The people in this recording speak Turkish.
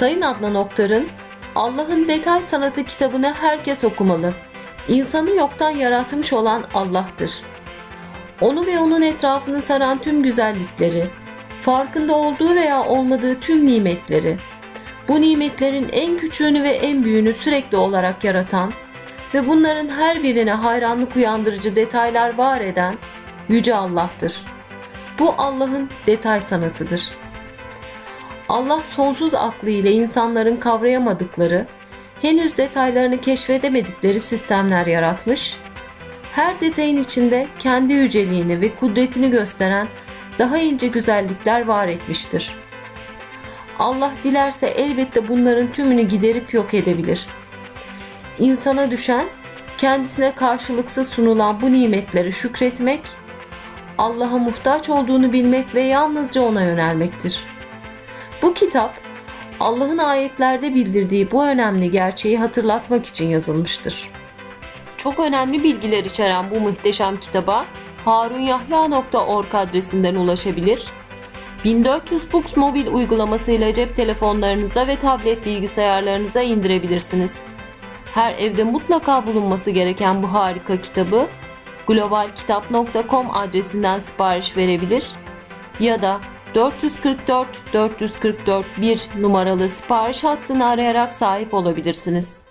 Sayın Adnan Oktar'ın Allah'ın Detay Sanatı kitabını herkes okumalı. İnsanı yoktan yaratmış olan Allah'tır. Onu ve onun etrafını saran tüm güzellikleri, farkında olduğu veya olmadığı tüm nimetleri, bu nimetlerin en küçüğünü ve en büyüğünü sürekli olarak yaratan ve bunların her birine hayranlık uyandırıcı detaylar var eden Yüce Allah'tır. Bu Allah'ın detay sanatıdır. Allah sonsuz aklı ile insanların kavrayamadıkları, henüz detaylarını keşfedemedikleri sistemler yaratmış, her detayın içinde kendi yüceliğini ve kudretini gösteren daha ince güzellikler var etmiştir. Allah dilerse elbette bunların tümünü giderip yok edebilir. İnsana düşen, kendisine karşılıksız sunulan bu nimetlere şükretmek, Allah'a muhtaç olduğunu bilmek ve yalnızca ona yönelmektir. Bu kitap Allah'ın ayetlerde bildirdiği bu önemli gerçeği hatırlatmak için yazılmıştır. Çok önemli bilgiler içeren bu muhteşem kitaba harunyahya.org adresinden ulaşabilir. 1400 Books mobil uygulamasıyla cep telefonlarınıza ve tablet bilgisayarlarınıza indirebilirsiniz. Her evde mutlaka bulunması gereken bu harika kitabı globalkitap.com adresinden sipariş verebilir ya da 444 444 1 numaralı sipariş hattını arayarak sahip olabilirsiniz.